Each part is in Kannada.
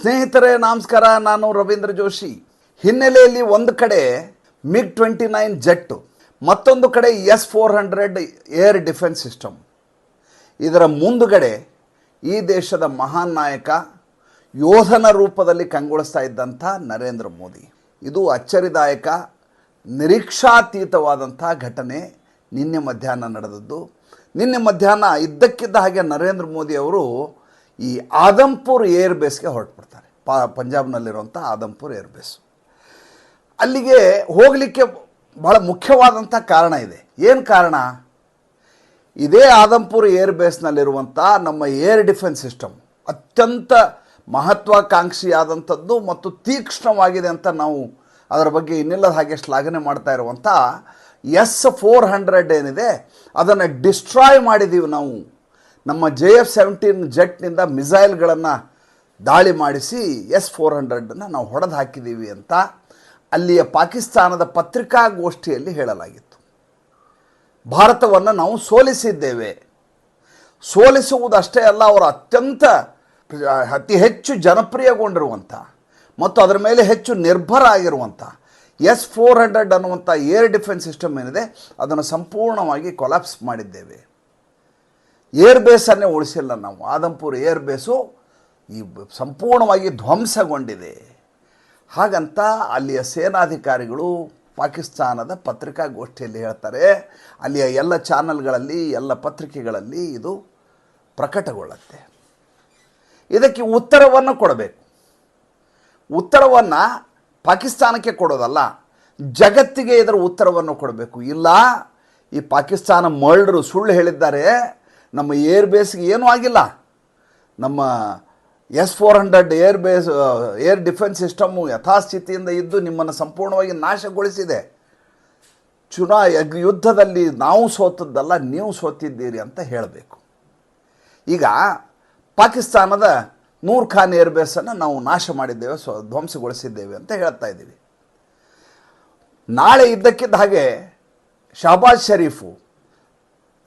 ಸ್ನೇಹಿತರೆ, ನಮಸ್ಕಾರ. ನಾನು ರವೀಂದ್ರ ಜೋಶಿ. ಹಿನ್ನೆಲೆಯಲ್ಲಿ ಒಂದು ಕಡೆ ಮಿಗ್ ಟ್ವೆಂಟಿ ನೈನ್ ಜೆಟ್ಟು, ಮತ್ತೊಂದು ಕಡೆ S four hundred air defence system. ಇದರ ಮುಂದುಗಡೆ ಈ ದೇಶದ ಮಹಾನ್ ನಾಯಕ, ಯೋಧನ ರೂಪದಲ್ಲಿ ಕಂಗೊಳಿಸ್ತಾ ಇದ್ದಂಥ ನರೇಂದ್ರ ಮೋದಿ. ಇದು ಅಚ್ಚರಿದಾಯಕ, ನಿರೀಕ್ಷಾತೀತವಾದಂಥ ಘಟನೆ ನಿನ್ನೆ ಮಧ್ಯಾಹ್ನ ನಡೆದದ್ದು. ನಿನ್ನೆ ಮಧ್ಯಾಹ್ನ ಇದ್ದಕ್ಕಿದ್ದ ಹಾಗೆ ನರೇಂದ್ರ ಮೋದಿ ಅವರು ಈ ಆದಂಪುರ್ ಏರ್ ಬೇಸ್ಗೆ ಹೊರಟ್ಬಿಡ್ತಾರೆ. ಪಾ, ಪಂಜಾಬ್ನಲ್ಲಿರುವಂಥ ಆದಂಪುರ್ ಏರ್ ಬೇಸ್. ಅಲ್ಲಿಗೆ ಹೋಗಲಿಕ್ಕೆ ಬಹಳ ಮುಖ್ಯವಾದಂಥ ಕಾರಣ ಇದೆ. ಏನು ಕಾರಣ? ಇದೇ ಆದಂಪುರ್ ಏರ್ ಬೇಸ್ನಲ್ಲಿರುವಂಥ ನಮ್ಮ ಏರ್ ಡಿಫೆನ್ಸ್ ಸಿಸ್ಟಮ್ ಅತ್ಯಂತ ಮಹತ್ವಾಕಾಂಕ್ಷಿಯಾದಂಥದ್ದು ಮತ್ತು ತೀಕ್ಷ್ಣವಾಗಿದೆ ಅಂತ ನಾವು ಅದರ ಬಗ್ಗೆ ಇನ್ನಿಲ್ಲದ ಹಾಗೆ ಶ್ಲಾಘನೆ ಮಾಡ್ತಾ ಇರುವಂಥ ಎಸ್ ಫೋರ್ ಹಂಡ್ರೆಡ್ ಏನಿದೆ, ಅದನ್ನು ಡಿಸ್ಟ್ರಾಯ್ ಮಾಡಿದ್ದೀವಿ ನಾವು. ನಮ್ಮ ಜೆ ಎಫ್ ಸೆವೆಂಟೀನ್ ಜೆಟ್ನಿಂದ ಮಿಸೈಲ್ಗಳನ್ನು ದಾಳಿ ಮಾಡಿಸಿ ಎಸ್ ಫೋರ್ ಹಂಡ್ರೆಡನ್ನು ನಾವು ಹೊಡೆದು ಹಾಕಿದ್ದೀವಿ ಅಂತ ಅಲ್ಲಿಯ ಪಾಕಿಸ್ತಾನದ ಪತ್ರಿಕಾಗೋಷ್ಠಿಯಲ್ಲಿ ಹೇಳಲಾಗಿತ್ತು. ಭಾರತವನ್ನು ನಾವು ಸೋಲಿಸಿದ್ದೇವೆ. ಸೋಲಿಸುವುದಷ್ಟೇ ಅಲ್ಲ, ಅವರು ಅತ್ಯಂತ ಅತಿ ಹೆಚ್ಚು ಜನಪ್ರಿಯಗೊಂಡಿರುವಂಥ ಮತ್ತು ಅದರ ಮೇಲೆ ಹೆಚ್ಚು ನಿರ್ಭರ ಆಗಿರುವಂಥ ಎಸ್ ಫೋರ್ ಹಂಡ್ರೆಡ್ ಅನ್ನುವಂಥ ಏರ್ ಡಿಫೆನ್ಸ್ ಸಿಸ್ಟಮ್ ಏನಿದೆ, ಅದನ್ನು ಸಂಪೂರ್ಣವಾಗಿ ಕೊಲಾಪ್ಸ್ ಮಾಡಿದ್ದೇವೆ. ಏರ್ ಬೇಸನ್ನೇ ಉಳಿಸಿಲ್ಲ ನಾವು. ಆದಂಪುರ್ ಏರ್ ಬೇಸು ಈ ಸಂಪೂರ್ಣವಾಗಿ ಧ್ವಂಸಗೊಂಡಿದೆ. ಹಾಗಂತ ಅಲ್ಲಿಯ ಸೇನಾಧಿಕಾರಿಗಳು ಪಾಕಿಸ್ತಾನದ ಪತ್ರಿಕಾಗೋಷ್ಠಿಯಲ್ಲಿ ಹೇಳ್ತಾರೆ, ಅಲ್ಲಿಯ ಎಲ್ಲ ಚಾನಲ್ಗಳಲ್ಲಿ, ಎಲ್ಲ ಪತ್ರಿಕೆಗಳಲ್ಲಿ ಇದು ಪ್ರಕಟಗೊಳ್ಳುತ್ತೆ. ಇದಕ್ಕೆ ಉತ್ತರವನ್ನು ಕೊಡಬೇಕು. ಉತ್ತರವನ್ನು ಪಾಕಿಸ್ತಾನಕ್ಕೆ ಕೊಡೋದಲ್ಲ, ಜಗತ್ತಿಗೆ ಇದರ ಉತ್ತರವನ್ನು ಕೊಡಬೇಕು. ಇಲ್ಲ, ಈ ಪಾಕಿಸ್ತಾನ ಮರ್ಡರು ಸುಳ್ಳು ಹೇಳಿದ್ದಾರೆ ನಮ್ಮ ಏರ್ ಬೇಸ್ಗೆ ಏನೂ ಆಗಿಲ್ಲ. ನಮ್ಮ S four hundred air base air defence system ಯಥಾಸ್ಥಿತಿಯಿಂದ ಇದ್ದು ನಿಮ್ಮನ್ನು ಸಂಪೂರ್ಣವಾಗಿ ನಾಶಗೊಳಿಸಿದೆ. ಚುನಾ ಯುದ್ಧದಲ್ಲಿ ನಾವು ಸೋತದ್ದಲ್ಲ, ನೀವು ಸೋತಿದ್ದೀರಿ ಅಂತ ಹೇಳಬೇಕು. ಈಗ ಪಾಕಿಸ್ತಾನದ ನೂರ್ ಖಾನ್ ಏರ್ ಬೇಸನ್ನು ನಾವು ನಾಶ ಮಾಡಿದ್ದೇವೆ, ಸ್ವ, ಧ್ವಂಸಗೊಳಿಸಿದ್ದೇವೆ ಅಂತ ಹೇಳ್ತಾ ಇದ್ದೀವಿ. ನಾಳೆ ಇದ್ದಕ್ಕಿದ್ದ ಹಾಗೆ ಶಹಬಾಜ್ ಶರೀಫು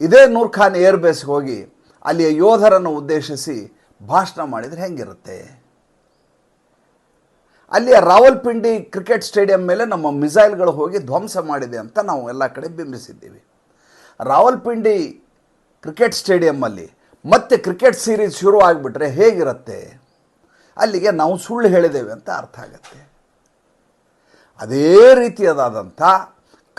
ಇದೇ ನೂರ್ ಖಾನ್ ಏರ್ ಬೇಸ್ಗೆ ಹೋಗಿ ಅಲ್ಲಿಯ ಯೋಧರನ್ನು ಉದ್ದೇಶಿಸಿ ಭಾಷಣ ಮಾಡಿದರೆ ಹೆಂಗಿರುತ್ತೆ? ಅಲ್ಲಿಯ ರಾವಲ್ಪಿಂಡಿ ಕ್ರಿಕೆಟ್ ಸ್ಟೇಡಿಯಂ ಮೇಲೆ ನಮ್ಮ ಮಿಸೈಲ್ಗಳು ಹೋಗಿ ಧ್ವಂಸ ಮಾಡಿದೆ ಅಂತ ನಾವು ಎಲ್ಲ ಕಡೆ ಬಿಂಬಿಸಿದ್ದೀವಿ. ರಾವಲ್ಪಿಂಡಿ ಕ್ರಿಕೆಟ್ ಸ್ಟೇಡಿಯಮ್ಮಲ್ಲಿ ಮತ್ತೆ ಕ್ರಿಕೆಟ್ ಸೀರೀಸ್ ಶುರು ಆಗಿಬಿಟ್ರೆ ಹೇಗಿರುತ್ತೆ? ಅಲ್ಲಿಗೆ ನಾವು ಸುಳ್ಳು ಹೇಳಿದ್ದೇವೆ ಅಂತ ಅರ್ಥ ಆಗುತ್ತೆ. ಅದೇ ರೀತಿಯದಾದಂಥ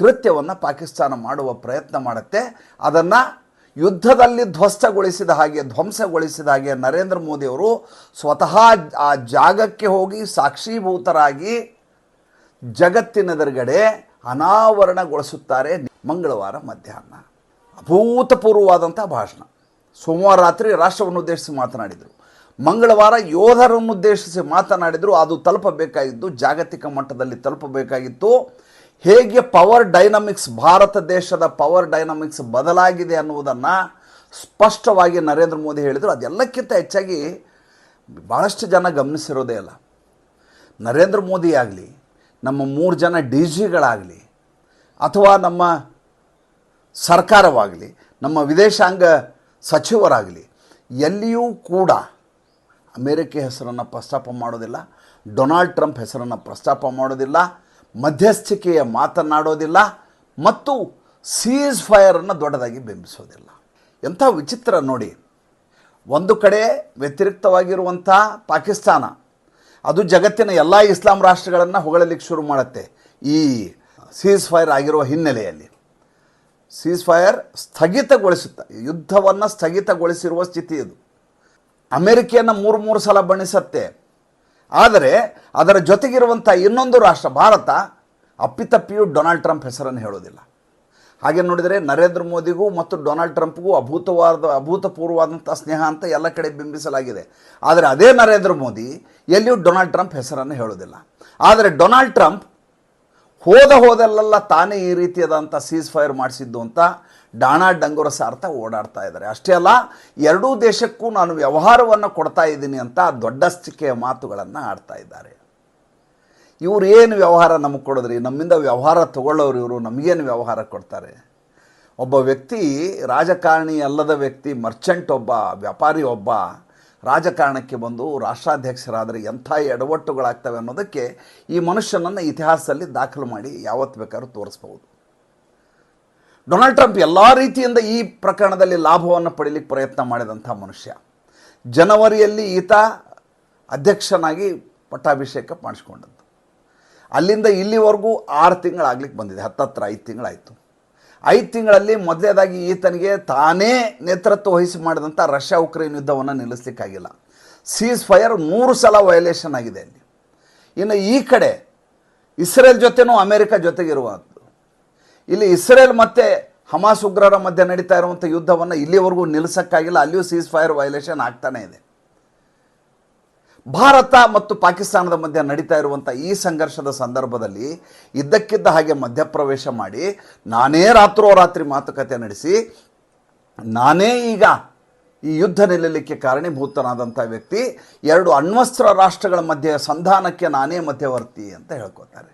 ಕೃತ್ಯವನ್ನು ಪಾಕಿಸ್ತಾನ ಮಾಡುವ ಪ್ರಯತ್ನ ಮಾಡುತ್ತೆ. ಅದನ್ನು ಯುದ್ಧದಲ್ಲಿ ಧ್ವಸ್ತಗೊಳಿಸಿದ ಹಾಗೆ, ಧ್ವಂಸಗೊಳಿಸಿದ ಹಾಗೆ ನರೇಂದ್ರ ಮೋದಿಯವರು ಸ್ವತಃ ಆ ಜಾಗಕ್ಕೆ ಹೋಗಿ ಸಾಕ್ಷೀಭೂತರಾಗಿ ಜಗತ್ತಿನೆದುರುಗಡೆ ಅನಾವರಣಗೊಳಿಸುತ್ತಾರೆ. ಮಂಗಳವಾರ ಮಧ್ಯಾಹ್ನ. ಅಭೂತಪೂರ್ವವಾದಂಥ ಭಾಷಣ. ಸೋಮವಾರ ರಾತ್ರಿ ರಾಷ್ಟ್ರವನ್ನು ಉದ್ದೇಶಿಸಿ ಮಾತನಾಡಿದರು. ಮಂಗಳವಾರ ಯೋಧರನ್ನು ಉದ್ದೇಶಿಸಿ ಮಾತನಾಡಿದರು. ಅದು ತಲುಪಬೇಕಾಗಿದ್ದು ಜಾಗತಿಕ ಮಟ್ಟದಲ್ಲಿ ತಲುಪಬೇಕಾಗಿತ್ತು. ಹೇಗೆ ಪವರ್ ಡೈನಮಿಕ್ಸ್ ಭಾರತ ದೇಶದ ಪವರ್ ಡೈನಮಿಕ್ಸ್ ಬದಲಾಗಿದೆ ಅನ್ನುವುದನ್ನು ಸ್ಪಷ್ಟವಾಗಿ ನರೇಂದ್ರ ಮೋದಿ ಹೇಳಿದರು. ಅದೆಲ್ಲಕ್ಕಿಂತ ಹೆಚ್ಚಾಗಿ ಭಾಳಷ್ಟು ಜನ ಗಮನಿಸಿರೋದೇ ಇಲ್ಲ ನರೇಂದ್ರ ಮೋದಿ ಆಗಲಿ, ನಮ್ಮ ಮೂರು ಜನ ಡಿ ಜಿಗಳಾಗಲಿ, ಅಥವಾ ನಮ್ಮ ಸರ್ಕಾರವಾಗಲಿ, ನಮ್ಮ ವಿದೇಶಾಂಗ ಸಚಿವರಾಗಲಿ, ಎಲ್ಲಿಯೂ ಕೂಡ ಅಮೇರಿಕೆ ಹೆಸರನ್ನು ಪ್ರಸ್ತಾಪ ಮಾಡೋದಿಲ್ಲ, ಡೊನಾಲ್ಡ್ ಟ್ರಂಪ್ ಹೆಸರನ್ನು ಪ್ರಸ್ತಾಪ ಮಾಡೋದಿಲ್ಲ ಮಧ್ಯಸ್ಥಿಕೆಯ ಮಾತನಾಡೋದಿಲ್ಲ ಮತ್ತು ಸೀಸ್ ಫೈರನ್ನು ದೊಡ್ಡದಾಗಿ ಬಿಂಬಿಸೋದಿಲ್ಲ. ಎಂಥ ವಿಚಿತ್ರ ನೋಡಿ. ಒಂದು ಕಡೆ ವ್ಯತಿರಿಕ್ತವಾಗಿರುವಂಥ ಪಾಕಿಸ್ತಾನ, ಅದು ಜಗತ್ತಿನ ಎಲ್ಲ ಇಸ್ಲಾಂ ರಾಷ್ಟ್ರಗಳನ್ನು ಹೊಗಳಲಿಕ್ಕೆ ಶುರು ಮಾಡುತ್ತೆ ಈ ಸೀಸ್ ಫೈರ್ ಆಗಿರುವ ಹಿನ್ನೆಲೆಯಲ್ಲಿ. ಸೀಸ್ ಫೈರ್ ಸ್ಥಗಿತಗೊಳಿಸುತ್ತೆ, ಯುದ್ಧವನ್ನು ಸ್ಥಗಿತಗೊಳಿಸಿರುವ ಸ್ಥಿತಿ ಇದು. ಅಮೆರಿಕೆಯನ್ನು ಮೂರು ಮೂರು ಸಲ ಬಣಿಸತ್ತೆ ಆದರೆ ಅದರ ಜೊತೆಗಿರುವಂಥ ಇನ್ನೊಂದು ರಾಷ್ಟ್ರ, ಭಾರತ, ಅಪ್ಪಿತಪ್ಪಿಯೂ ಡೊನಾಲ್ಡ್ ಟ್ರಂಪ್ ಹೆಸರನ್ನು ಹೇಳೋದಿಲ್ಲ. ಹಾಗೆ ನೋಡಿದರೆ ನರೇಂದ್ರ ಮೋದಿಗೂ ಮತ್ತು ಡೊನಾಲ್ಡ್ ಟ್ರಂಪ್ಗೂ ಅಭೂತವಾದ, ಅಭೂತಪೂರ್ವವಾದಂಥ ಸ್ನೇಹ ಅಂತ ಎಲ್ಲ ಕಡೆ ಬಿಂಬಿಸಲಾಗಿದೆ. ಆದರೆ ಅದೇ ನರೇಂದ್ರ ಮೋದಿ ಎಲ್ಲಿಯೂ ಡೊನಾಲ್ಡ್ ಟ್ರಂಪ್ ಹೆಸರನ್ನು ಹೇಳೋದಿಲ್ಲ. ಆದರೆ ಡೊನಾಲ್ಡ್ ಟ್ರಂಪ್ ಹೋದ ಹೋದಲ್ಲೆಲ್ಲ ತಾನೇ ಈ ರೀತಿಯಾದಂಥ ಸೀಸ್ ಫೈರ್ ಮಾಡಿಸಿದ್ದು ಅಂತ ಡಾಣ ಡಂಗುರ ಸಾರ್ಥ ಓಡಾಡ್ತಾ ಇದ್ದಾರೆ. ಅಷ್ಟೇ ಅಲ್ಲ, ಎರಡೂ ದೇಶಕ್ಕೂ ನಾನು ವ್ಯವಹಾರವನ್ನು ಕೊಡ್ತಾ ಇದ್ದೀನಿ ಅಂತ ದೊಡ್ಡಸ್ತಿಕೆಯ ಮಾತುಗಳನ್ನು ಆಡ್ತಾ ಇದ್ದಾರೆ. ಇವರು ಏನು ವ್ಯವಹಾರ ನಮಗೆ ಕೊಡಿದ್ರಿ? ನಮ್ಮಿಂದ ವ್ಯವಹಾರ ತಗೊಳ್ಳೋರು ಇವರು ನಮಗೇನು ವ್ಯವಹಾರ ಕೊಡ್ತಾರೆ? ಒಬ್ಬ ವ್ಯಕ್ತಿ ರಾಜಕಾರಣಿ ಅಲ್ಲದ ವ್ಯಕ್ತಿ, ಮರ್ಚೆಂಟ್ ಒಬ್ಬ, ವ್ಯಾಪಾರಿ ಒಬ್ಬ, ರಾಜಕಾರಣಕ್ಕೆ ಬಂದು ರಾಷ್ಟ್ರಾಧ್ಯಕ್ಷರಾದರೆ ಎಂಥ ಎಡವಟ್ಟುಗಳಾಗ್ತವೆ ಅನ್ನೋದಕ್ಕೆ ಈ ಮನುಷ್ಯನನ್ನು ಇತಿಹಾಸದಲ್ಲಿ ದಾಖಲು ಮಾಡಿ ಯಾವತ್ತು ಬೇಕಾದ್ರೂ ತೋರಿಸ್ಬೋದು ಡೊನಾಲ್ಡ್ ಟ್ರಂಪ್ ಎಲ್ಲ ರೀತಿಯಿಂದ ಈ ಪ್ರಕರಣದಲ್ಲಿ ಲಾಭವನ್ನು ಪಡೀಲಿಕ್ಕೆ ಪ್ರಯತ್ನ ಮಾಡಿದಂಥ ಮನುಷ್ಯ. ಜನವರಿಯಲ್ಲಿ ಈತ ಅಧ್ಯಕ್ಷನಾಗಿ ಪಟ್ಟಾಭಿಷೇಕ ಮಾಡಿಸ್ಕೊಂಡದ್ದು. ಅಲ್ಲಿಂದ ಇಲ್ಲಿವರೆಗೂ ಆರು ತಿಂಗಳಾಗ್ಲಿಕ್ಕೆ ಬಂದಿದೆ, ಹತ್ತತ್ರ ಐದು ತಿಂಗಳಾಯಿತು ಐದು ತಿಂಗಳಲ್ಲಿ ಮೊದಲೇದಾಗಿ ಈತನಿಗೆ ತಾನೇ ನೇತೃತ್ವ ವಹಿಸಿ ಮಾಡಿದಂಥ ರಷ್ಯಾ ಉಕ್ರೇನ್ ಯುದ್ಧವನ್ನು ನಿಲ್ಲಿಸಲಿಕ್ಕಾಗಿಲ್ಲ. ಸೀಸ್ ಫೈರ್ ಮೂರು ಸಲ ವಯಲೇಷನ್ ಆಗಿದೆ ಅಲ್ಲಿ. ಇನ್ನು ಈ ಕಡೆ ಇಸ್ರೇಲ್ ಜೊತೆನೂ ಅಮೇರಿಕ ಜೊತೆಗಿರುವಂಥದ್ದು ಇಲ್ಲಿ ಇಸ್ರೇಲ್ ಮತ್ತೆ ಹಮಾಸ್ ಉಗ್ರರ ಮಧ್ಯೆ ನಡೀತಾ ಇರುವಂಥ ಯುದ್ಧವನ್ನು ಇಲ್ಲಿವರೆಗೂ ನಿಲ್ಲಿಸೋಕ್ಕಾಗಿಲ್ಲ ಅಲ್ಲಿಯೂ ಸೀಸ್ ಫೈರ್ ವೈಲೇಷನ್ ಆಗ್ತಾನೆ ಇದೆ. ಭಾರತ ಮತ್ತು ಪಾಕಿಸ್ತಾನದ ಮಧ್ಯೆ ನಡೀತಾ ಇರುವಂಥ ಈ ಸಂಘರ್ಷದ ಸಂದರ್ಭದಲ್ಲಿ ಇದ್ದಕ್ಕಿದ್ದ ಹಾಗೆ ಮಧ್ಯಪ್ರವೇಶ ಮಾಡಿ ನಾನೇ ರಾತ್ರೋರಾತ್ರಿ ಮಾತುಕತೆ ನಡೆಸಿ, ನಾನೇ ಈಗ ಈ ಯುದ್ಧ ನಿಲ್ಲಲಿಕ್ಕೆ ಕಾರಣೀಭೂತನಾದಂಥ ವ್ಯಕ್ತಿ, ಎರಡು ಅಣ್ವಸ್ತ್ರ ರಾಷ್ಟ್ರಗಳ ಮಧ್ಯೆ ಸಂಧಾನಕ್ಕೆ ನಾನೇ ಮಧ್ಯವರ್ತಿ ಅಂತ ಹೇಳ್ಕೊತಾರೆ.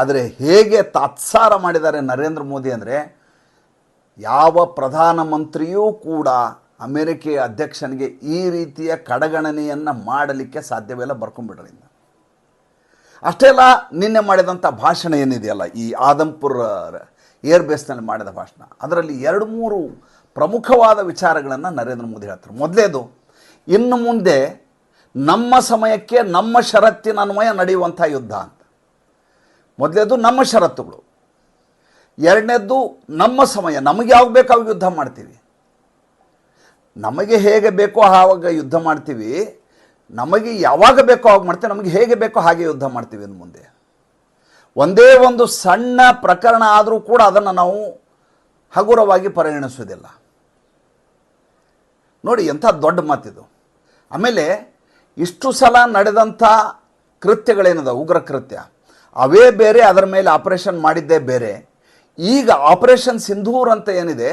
ಆದರೆ ಹೇಗೆ ತಾತ್ಸಾರ ಮಾಡಿದ್ದಾರೆ ನರೇಂದ್ರ ಮೋದಿ ಅಂದರೆ ಯಾವ ಪ್ರಧಾನಮಂತ್ರಿಯೂ ಕೂಡ ಅಮೆರಿಕೆಯ ಅಧ್ಯಕ್ಷನಿಗೆ ಈ ರೀತಿಯ ಕಡಗಣನೆಯನ್ನು ಮಾಡಲಿಕ್ಕೆ ಸಾಧ್ಯವಿಲ್ಲ ಬರ್ಕೊಂಡ್ಬಿಡ್ರಿಂದ ಅಷ್ಟೇ ಅಲ್ಲ, ನಿನ್ನೆ ಮಾಡಿದಂಥ ಭಾಷಣ ಏನಿದೆಯಲ್ಲ, ಈ ಆದಂಪುರ ಏರ್ ಬೇಸ್ನಲ್ಲಿ ಮಾಡಿದ ಭಾಷಣ, ಅದರಲ್ಲಿ ಎರಡು ಮೂರು ಪ್ರಮುಖವಾದ ವಿಚಾರಗಳನ್ನು ನರೇಂದ್ರ ಮೋದಿ ಹೇಳ್ತಾರೆ. ಮೊದಲೇದು, ಇನ್ನು ಮುಂದೆ ನಮ್ಮ ಸಮಯಕ್ಕೆ ನಮ್ಮ ಷರತ್ತಿನ ಅನ್ವಯ ನಡೆಯುವಂಥ ಯುದ್ಧ ಮೊದಲೇದು ನಮ್ಮ ಷರತ್ತುಗಳು. ಎರಡನೇದ್ದು ನಮ್ಮ ಸಮಯ, ನಮಗೆ ಯಾವಾಗ ಬೇಕು ಅವಾಗ ಯುದ್ಧ ಮಾಡ್ತೀವಿ. ನಮಗೆ ಹೇಗೆ ಬೇಕೋ ಆವಾಗ ಯುದ್ಧ ಮಾಡ್ತೀವಿ. ನಮಗೆ ಯಾವಾಗ ಬೇಕೋ ಆವಾಗ ಮಾಡ್ತೀವಿ, ನಮಗೆ ಹೇಗೆ ಬೇಕೋ ಹಾಗೆ ಯುದ್ಧ ಮಾಡ್ತೀವಿ ಇನ್ನು ಮುಂದೆ. ಒಂದೇ ಒಂದು ಸಣ್ಣ ಪ್ರಕರಣ ಆದರೂ ಕೂಡ ಅದನ್ನು ನಾವು ಹಗುರವಾಗಿ ಪರಿಗಣಿಸುವುದಿಲ್ಲ ನೋಡಿ, ಎಂಥ ದೊಡ್ಡ ಮಾತಿದು. ಆಮೇಲೆ ಇಷ್ಟು ಸಲ ನಡೆದಂಥ ಕೃತ್ಯಗಳೇನದ ಉಗ್ರ ಕೃತ್ಯ. ಅವೇ ಬೇರೆ, ಅದರ ಮೇಲೆ ಆಪರೇಷನ್ ಮಾಡಿದ್ದೇ ಬೇರೆ. ಈಗ ಆಪರೇಷನ್ ಸಿಂಧೂರ್ ಅಂತ ಏನಿದೆ,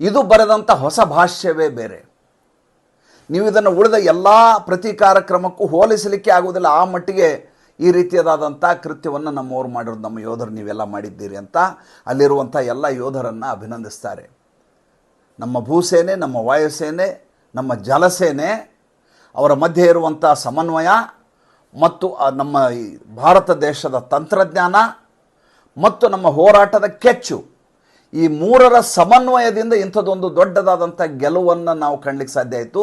ಇದು ಬರೆದಂಥ ಹೊಸ ಭಾಷ್ಯವೇ ಬೇರೆ. ನೀವು ಇದನ್ನು ಉಳಿದ ಎಲ್ಲ ಪ್ರತಿ ಕಾರ್ಯಕ್ರಮಕ್ಕೂ ಹೋಲಿಸಲಿಕ್ಕೆ ಆಗುವುದಿಲ್ಲ. ಆ ಮಟ್ಟಿಗೆ ಈ ರೀತಿಯದಾದಂಥ ಕೃತ್ಯವನ್ನು ನಮ್ಮವ್ರು ಮಾಡಿರೋದು, ನಮ್ಮ ಯೋಧರು ನೀವೆಲ್ಲ ಮಾಡಿದ್ದೀರಿ ಅಂತ ಅಲ್ಲಿರುವಂಥ ಎಲ್ಲ ಯೋಧರನ್ನು ಅಭಿನಂದಿಸ್ತಾರೆ. ನಮ್ಮ ಭೂಸೇನೆ, ನಮ್ಮ ವಾಯುಸೇನೆ, ನಮ್ಮ ಜಲಸೇನೆ, ಅವರ ಮಧ್ಯೆ ಇರುವಂಥ ಸಮನ್ವಯ ಮತ್ತು ನಮ್ಮ ಭಾರತ ದೇಶದ ತಂತ್ರಜ್ಞಾನ ಮತ್ತು ನಮ್ಮ ಹೋರಾಟದ ಕೆಚ್ಚು. ಈ ಮೂರರ ಸಮನ್ವಯದಿಂದ ಇಂಥದ್ದೊಂದು ದೊಡ್ಡದಾದಂಥ ಗೆಲುವನ್ನು ನಾವು ಕಾಣಲಿಕ್ಕೆ ಸಾಧ್ಯ ಆಯಿತು.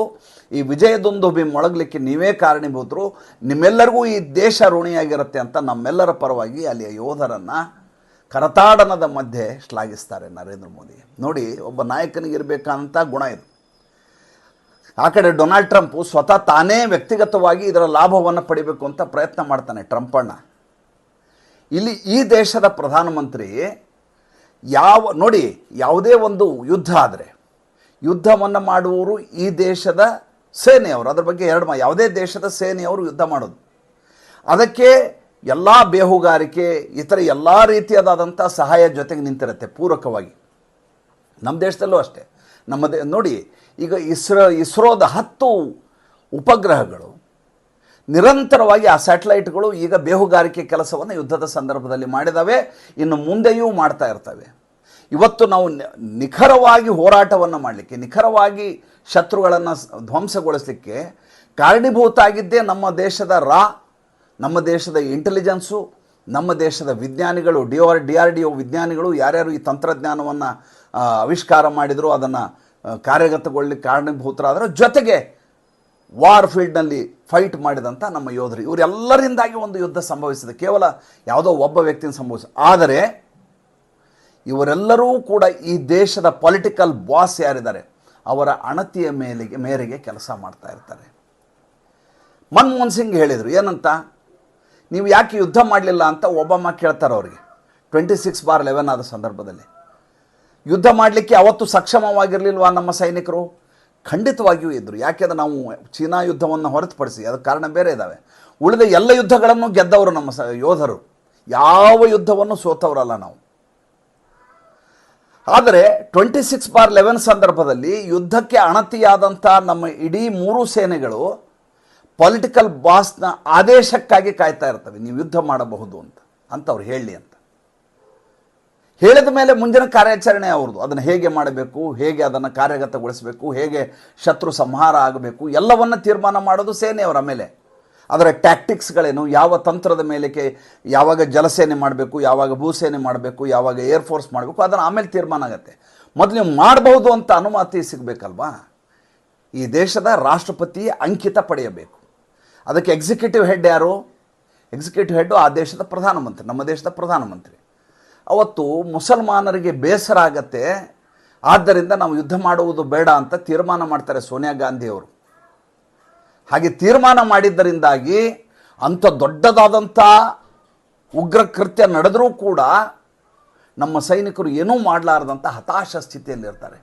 ಈ ವಿಜಯದೊಂದು ಮೊಳಗಲಿಕ್ಕೆ ನೀವೇ ಕಾರಣೀಭೂತರು. ನಿಮ್ಮೆಲ್ಲರಿಗೂ ಈ ದೇಶ ಋಣಿಯಾಗಿರುತ್ತೆ ಅಂತ ನಮ್ಮೆಲ್ಲರ ಪರವಾಗಿ ಅಲ್ಲಿಯ ಯೋಧರನ್ನು ಕರತಾಡನದ ಮಧ್ಯೆ ಶ್ಲಾಘಿಸ್ತಾರೆ ನರೇಂದ್ರ ಮೋದಿ. ನೋಡಿ, ಒಬ್ಬ ನಾಯಕನಿಗಿರಬೇಕಂತ ಗುಣ ಇದು. ಆ ಕಡೆ ಡೊನಾಲ್ಡ್ ಟ್ರಂಪ್ ಸ್ವತಃ ತಾನೇ ವ್ಯಕ್ತಿಗತವಾಗಿ ಇದರ ಲಾಭವನ್ನು ಪಡಿಬೇಕು ಅಂತ ಪ್ರಯತ್ನ ಮಾಡ್ತಾನೆ ಟ್ರಂಪಣ್ಣ ಇಲ್ಲಿ ಈ ದೇಶದ ಪ್ರಧಾನಮಂತ್ರಿ ಯಾವ, ನೋಡಿ, ಯಾವುದೇ ಒಂದು ಯುದ್ಧ ಆದರೆ, ಯುದ್ಧವನ್ನು ಮಾಡುವವರು ಈ ದೇಶದ ಸೇನೆಯವರು. ಅದ್ರ ಬಗ್ಗೆ ಎರಡು ಮಾ, ಯಾವುದೇ ದೇಶದ ಸೇನೆಯವರು ಯುದ್ಧ ಮಾಡೋದು. ಅದಕ್ಕೆ ಎಲ್ಲ ಬೇಹುಗಾರಿಕೆ, ಇತರ ಎಲ್ಲ ರೀತಿಯಾದಂಥ ಸಹಾಯ ಜೊತೆಗೆ ನಿಂತಿರುತ್ತೆ ಪೂರಕವಾಗಿ. ನಮ್ಮ ದೇಶದಲ್ಲೂ ಅಷ್ಟೇ. ನಮ್ಮ ದೇ ನೋಡಿ, ಈಗ ಇಸ್ರೋ, ಇಸ್ರೋದ ಹತ್ತು ಉಪಗ್ರಹಗಳು ನಿರಂತರವಾಗಿ ಆ ಸ್ಯಾಟಲೈಟ್ಗಳು ಈಗ ಬೇಹುಗಾರಿಕೆ ಕೆಲಸವನ್ನು ಯುದ್ಧದ ಸಂದರ್ಭದಲ್ಲಿ ಮಾಡಿದಾವೆ, ಇನ್ನು ಮುಂದೆಯೂ ಮಾಡ್ತಾ ಇರ್ತವೆ. ಇವತ್ತು ನಾವು ನಿಖರವಾಗಿ ಹೋರಾಟವನ್ನು ಮಾಡಲಿಕ್ಕೆ, ನಿಖರವಾಗಿ ಶತ್ರುಗಳನ್ನು ಧ್ವಂಸಗೊಳಿಸಲಿಕ್ಕೆ ಕಾರಣೀಭೂತ ಆಗಿದ್ದೇ ನಮ್ಮ ದೇಶದ ರಾ, ನಮ್ಮ ದೇಶದ ಇಂಟೆಲಿಜೆನ್ಸು, ನಮ್ಮ ದೇಶದ ವಿಜ್ಞಾನಿಗಳು, D R D R D O ವಿಜ್ಞಾನಿಗಳು, ಯಾರ್ಯಾರು ಈ ತಂತ್ರಜ್ಞಾನವನ್ನು ಆವಿಷ್ಕಾರ ಮಾಡಿದ್ರು, ಅದನ್ನು ಕಾರ್ಯಗತಗೊಳ್ಳಲಿಕ್ಕೆ ಕಾರಣೀಭೂತರಾದರು, ಜೊತೆಗೆ ವಾರ್ ಫೀಲ್ಡ್ನಲ್ಲಿ ಫೈಟ್ ಮಾಡಿದಂಥ ನಮ್ಮ ಯೋಧರು. ಇವರೆಲ್ಲರಿಂದಾಗಿ ಒಂದು ಯುದ್ಧ ಸಂಭವಿಸಿದೆ. ಕೇವಲ ಯಾವುದೋ ಒಬ್ಬ ವ್ಯಕ್ತಿನ ಸಂಭವಿಸ. ಆದರೆ, ಇವರೆಲ್ಲರೂ ಕೂಡ ಈ ದೇಶದ ಪೊಲಿಟಿಕಲ್ ಬಾಸ್ ಯಾರಿದ್ದಾರೆ, ಅವರ ಅಣತಿಯ ಮೇಲೆಗೆ, ಮೇರೆಗೆ ಕೆಲಸ ಮಾಡ್ತಾ ಇರ್ತಾರೆ. ಮನಮೋಹನ್ ಸಿಂಗ್ ಹೇಳಿದರು, ಏನಂತ? ನೀವು ಯಾಕೆ ಯುದ್ಧ ಮಾಡಲಿಲ್ಲ ಅಂತ ಒಬ್ಬಮ್ಮ ಕೇಳ್ತಾರೆ ಅವರಿಗೆ ಟ್ವೆಂಟಿ ಸಿಕ್ಸ್ ಬಾರ್ ಲೆವೆನ್ ಆದ ಸಂದರ್ಭದಲ್ಲಿ. ಯುದ್ಧ ಮಾಡಲಿಕ್ಕೆ ಅವತ್ತು ಸಕ್ಷಮವಾಗಿರಲಿಲ್ವಾ ನಮ್ಮ ಸೈನಿಕರು? ಖಂಡಿತವಾಗಿಯೂ ಇದ್ದರು ಯಾಕೆಂದರೆ ನಾವು ಚೀನಾ ಯುದ್ಧವನ್ನು ಹೊರತುಪಡಿಸಿ, ಅದಕ್ಕೆ ಕಾರಣ ಬೇರೆ ಇದ್ದಾವೆ ಉಳಿದ ಎಲ್ಲ ಯುದ್ಧಗಳನ್ನು ಗೆದ್ದವರು ನಮ್ಮ ಯೋಧರು. ಯಾವ ಯುದ್ಧವನ್ನು ಸೋತವರಲ್ಲ ನಾವು. ಆದರೆ ಟ್ವೆಂಟಿ ಸಿಕ್ಸ್ ಬಾರ್ ಲೆವೆನ್ ಸಂದರ್ಭದಲ್ಲಿ ಯುದ್ಧಕ್ಕೆ ಅಣತಿಯಾದಂಥ ನಮ್ಮ ಇಡೀ ಮೂರು ಸೇನೆಗಳು ಪೊಲಿಟಿಕಲ್ ಬಾಸ್ನ ಆದೇಶಕ್ಕಾಗಿ ಕಾಯ್ತಾ ಇರ್ತವೆ. ನೀವು ಯುದ್ಧ ಮಾಡಬಹುದು ಅಂತ. ಅಂತ ಅವ್ರು ಹೇಳಿ ಅಂತ. ಹೇಳಿದ ಮೇಲೆ ಮುಂದಿನ ಕಾರ್ಯಾಚರಣೆ ಅವ್ರದ್ದು. ಅದನ್ನು ಹೇಗೆ ಮಾಡಬೇಕು, ಹೇಗೆ ಅದನ್ನು ಕಾರ್ಯಗತಗೊಳಿಸಬೇಕು, ಹೇಗೆ ಶತ್ರು ಸಂಹಾರ ಆಗಬೇಕು, ಎಲ್ಲವನ್ನು ತೀರ್ಮಾನ ಮಾಡೋದು ಸೇನೆಯವರ ಮೇಲೆ. ಅದರ ಟ್ಯಾಕ್ಟಿಕ್ಸ್ಗಳೇನು ಯಾವ ತಂತ್ರದ ಮೇಲೆಕ್ಕೆ ಯಾವಾಗ ಜಲಸೇನೆ ಮಾಡಬೇಕು, ಯಾವಾಗ ಭೂಸೇನೆ ಮಾಡಬೇಕು, ಯಾವಾಗ ಏರ್ಫೋರ್ಸ್ ಮಾಡಬೇಕು, ಅದನ್ನು ಆಮೇಲೆ ತೀರ್ಮಾನ ಆಗುತ್ತೆ. ಮೊದಲು ಮಾಡಬಹುದು ಅಂತ ಅನುಮತಿ ಸಿಗಬೇಕಲ್ವಾ? ಈ ದೇಶದ ರಾಷ್ಟ್ರಪತಿ ಅಂಕಿತ ಪಡೆಯಬೇಕು. ಅದಕ್ಕೆ ಎಕ್ಸಿಕ್ಯೂಟಿವ್ ಹೆಡ್ ಯಾರು? ಎಕ್ಸಿಕ್ಯೂಟಿವ್ ಹೆಡ್ಡು ಆ ದೇಶದ ಪ್ರಧಾನಮಂತ್ರಿ, ನಮ್ಮ ದೇಶದ ಪ್ರಧಾನಮಂತ್ರಿ. ಅವತ್ತು ಮುಸಲ್ಮಾನರಿಗೆ ಬೇಸರ ಆಗತ್ತೆ ಆದ್ದರಿಂದ ನಾವು ಯುದ್ಧ ಮಾಡುವುದು ಬೇಡ ಅಂತ ತೀರ್ಮಾನ ಮಾಡ್ತಾರೆ ಸೋನಿಯಾ ಗಾಂಧಿಯವರು. ಹಾಗೆ ತೀರ್ಮಾನ ಮಾಡಿದ್ದರಿಂದಾಗಿ ಅಂಥ ದೊಡ್ಡದಾದಂಥ ಉಗ್ರ ಕೃತ್ಯ ನಡೆದರೂ ಕೂಡ ನಮ್ಮ ಸೈನಿಕರು ಏನೂ ಮಾಡಲಾರದಂಥ ಹತಾಶ ಸ್ಥಿತಿಯಲ್ಲಿರ್ತಾರೆ.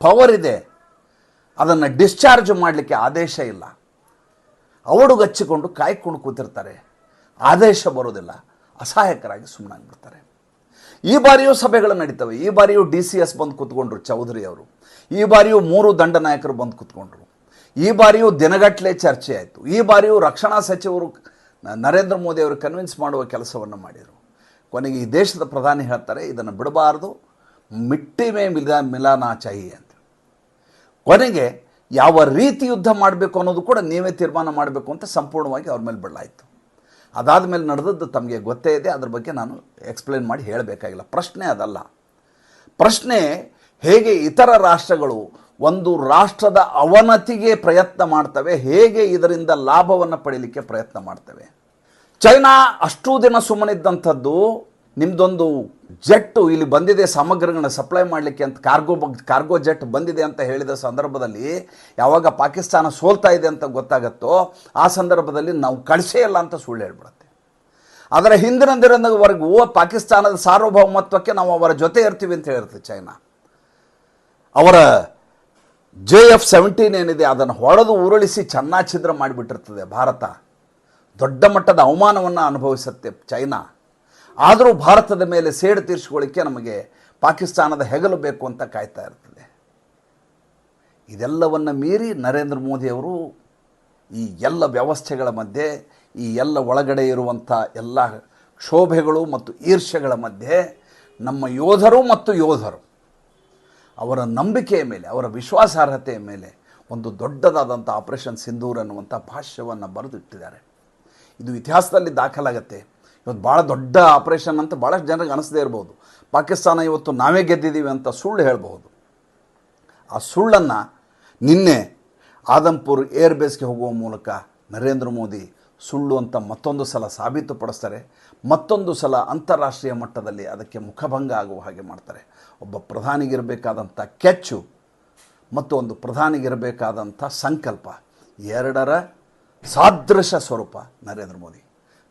ಪವರ್ ಇದೆ. ಅದನ್ನು ಡಿಸ್ಚಾರ್ಜ್ ಮಾಡಲಿಕ್ಕೆ ಆದೇಶ ಇಲ್ಲ. ಅವಡುಗಚ್ಚಿಕೊಂಡು ಕಾಯ್ಕೊಂಡು ಕೂತಿರ್ತಾರೆ. ಆದೇಶ ಬರೋದಿಲ್ಲ ಅಸಹಾಯಕರಾಗಿ ಸುಮ್ಮನಾಗ್ಬಿಡ್ತಾರೆ ಈ ಬಾರಿಯೂ ಸಭೆಗಳು ನಡೀತವೆ. ಈ ಬಾರಿಯೂ ಡಿ ಸಿ ಎಸ್ ಬಂದು ಕೂತ್ಕೊಂಡ್ರು ಚೌಧರಿ ಅವರು. ಈ ಬಾರಿಯೂ ಮೂರು ದಂಡ ನಾಯಕರು ಬಂದು ಕೂತ್ಕೊಂಡ್ರು. ಈ ಬಾರಿಯೂ ದಿನಗಟ್ಟಲೆ ಚರ್ಚೆ ಆಯಿತು. ಈ ಬಾರಿಯೂ ರಕ್ಷಣಾ ಸಚಿವರು ನರೇಂದ್ರ ಮೋದಿ ಅವರು ಕನ್ವಿನ್ಸ್ ಮಾಡುವ ಕೆಲಸವನ್ನು ಮಾಡಿದರು. ಕೊನೆಗೆ ಈ ದೇಶದ ಪ್ರಧಾನಿ ಹೇಳ್ತಾರೆ, ಇದನ್ನು ಬಿಡಬಾರ್ದು. ಮಿಟ್ಟಿ ಮೇ ಮಿಲ ಮಿಲಾನಾ ಚಾಹಿ ಅಂತ. ಕೊನೆಗೆ ಯಾವ ರೀತಿ ಯುದ್ಧ ಮಾಡಬೇಕು ಅನ್ನೋದು ಕೂಡ ನೀವೇ ತೀರ್ಮಾನ ಮಾಡಬೇಕು ಅಂತ ಸಂಪೂರ್ಣವಾಗಿ ಅವ್ರ ಮೇಲೆ ಬಿಡಲಾಯಿತು ಅದಾದ ಮೇಲೆ ನಡೆದದ್ದು ತಮಗೆ ಗೊತ್ತೇ ಇದೆ, ಅದ್ರ ಬಗ್ಗೆ ನಾನು ಎಕ್ಸ್ಪ್ಲೇನ್ ಮಾಡಿ ಹೇಳಬೇಕಾಗಿಲ್ಲ. ಪ್ರಶ್ನೆ ಅದಲ್ಲ. ಪ್ರಶ್ನೆ ಹೇಗೆ ಇತರ ರಾಷ್ಟ್ರಗಳು ಒಂದು ರಾಷ್ಟ್ರದ ಅವನತಿಗೆ ಪ್ರಯತ್ನ ಮಾಡ್ತವೆ, ಹೇಗೆ ಇದರಿಂದ ಲಾಭವನ್ನು ಪಡೀಲಿಕ್ಕೆ ಪ್ರಯತ್ನ ಮಾಡ್ತವೆ? ಚೈನಾ ಅಷ್ಟೂ ದಿನ ಸುಮ್ಮನಿದ್ದಂಥದ್ದು ನಿಮ್ಮದೊಂದು ಜೆಟ್ಟು ಇಲ್ಲಿ ಬಂದಿದೆ ಸಾಮಗ್ರಿಗಳನ್ನ ಸಪ್ಲೈ ಮಾಡಲಿಕ್ಕೆ ಅಂತ, ಕಾರ್ಗೋ ಕಾರ್ಗೋ ಜೆಟ್ ಬಂದಿದೆ ಅಂತ ಹೇಳಿದ ಸಂದರ್ಭದಲ್ಲಿ ಯಾವಾಗ ಪಾಕಿಸ್ತಾನ ಸೋಲ್ತಾ ಇದೆ ಅಂತ ಗೊತ್ತಾಗತ್ತೋ, ಆ ಸಂದರ್ಭದಲ್ಲಿ ನಾವು ಕಳಿಸೇ ಇಲ್ಲ ಅಂತ ಸುಳ್ಳು ಹೇಳ್ಬಿಡುತ್ತೆ. ಅದರ ಹಿಂದಿನ ದಿನದವರೆಗೂ ಪಾಕಿಸ್ತಾನದ ಸಾರ್ವಭೌಮತ್ವಕ್ಕೆ ನಾವು ಅವರ ಜೊತೆ ಇರ್ತೀವಿ ಅಂತ ಹೇಳಿರುತ್ತೆ ಚೈನಾ. ಅವರ ಜೆ ಎಫ್ ಸೆವೆಂಟೀನ್ ಏನಿದೆ, ಅದನ್ನು ಹೊಡೆದು ಉರುಳಿಸಿ ಚೆನ್ನಾಚಿದ್ರ ಮಾಡಿಬಿಟ್ಟಿರ್ತದೆ ಭಾರತ. ದೊಡ್ಡ ಮಟ್ಟದ ಅವಮಾನವನ್ನು ಅನುಭವಿಸುತ್ತೆ ಚೈನಾ. ಆದರೂ ಭಾರತದ ಮೇಲೆ ಸೇಡು ತೀರಿಸ್ಕೊಳ್ಳಿಕ್ಕೆ ನಮಗೆ ಪಾಕಿಸ್ತಾನದ ಹೆಗಲು ಬೇಕು ಅಂತ ಕಾಯ್ತಾ ಇರ್ತದೆ. ಇದೆಲ್ಲವನ್ನು ಮೀರಿ ನರೇಂದ್ರ ಮೋದಿಯವರು ಈ ಎಲ್ಲ ವ್ಯವಸ್ಥೆಗಳ ಮಧ್ಯೆ, ಈ ಎಲ್ಲ ಒಳಗಡೆ ಇರುವಂಥ ಎಲ್ಲ ಕ್ಷೋಭೆಗಳು ಮತ್ತು ಈರ್ಷ್ಯಗಳ ಮಧ್ಯೆ ನಮ್ಮ ಯೋಧರು ಮತ್ತು ಯೋಧರು, ಅವರ ನಂಬಿಕೆಯ ಮೇಲೆ, ಅವರ ವಿಶ್ವಾಸಾರ್ಹತೆಯ ಮೇಲೆ ಒಂದು ದೊಡ್ಡದಾದಂಥ ಆಪರೇಷನ್ ಸಿಂಧೂರ್ ಅನ್ನುವಂಥ ಭಾಷ್ಯವನ್ನು ಬರೆದಿಟ್ಟಿದ್ದಾರೆ. ಇದು ಇತಿಹಾಸದಲ್ಲಿ ದಾಖಲಾಗತ್ತೆ. ಇವತ್ತು ಭಾಳ ದೊಡ್ಡ ಆಪರೇಷನ್ ಅಂತ ಭಾಳಷ್ಟು ಜನರಿಗೆ ಅನಿಸದೇ ಇರ್ಬೋದು. ಪಾಕಿಸ್ತಾನ ಇವತ್ತು ನಾವೇ ಗೆದ್ದಿದ್ದೀವಿ ಅಂತ ಸುಳ್ಳು ಹೇಳಬಹುದು. ಆ ಸುಳ್ಳನ್ನು ನಿನ್ನೆ ಆದಂಪುರ್ ಏರ್ ಬೇಸ್ಗೆ ಹೋಗುವ ಮೂಲಕ ನರೇಂದ್ರ ಮೋದಿ ಸುಳ್ಳು ಅಂತ ಮತ್ತೊಂದು ಸಲ ಸಾಬೀತುಪಡಿಸ್ತಾರೆ. ಮತ್ತೊಂದು ಸಲ ಅಂತಾರಾಷ್ಟ್ರೀಯ ಮಟ್ಟದಲ್ಲಿ ಅದಕ್ಕೆ ಮುಖಭಂಗ ಆಗುವ ಹಾಗೆ ಮಾಡ್ತಾರೆ. ಒಬ್ಬ ಪ್ರಧಾನಿಗಿರಬೇಕಾದಂಥ ಕೆಚ್ಚು ಮತ್ತು ಒಂದು ಪ್ರಧಾನಿಗಿರಬೇಕಾದಂಥ ಸಂಕಲ್ಪ ಎರಡರ ಸಾದೃಶ ಸ್ವರೂಪ ನರೇಂದ್ರ ಮೋದಿ.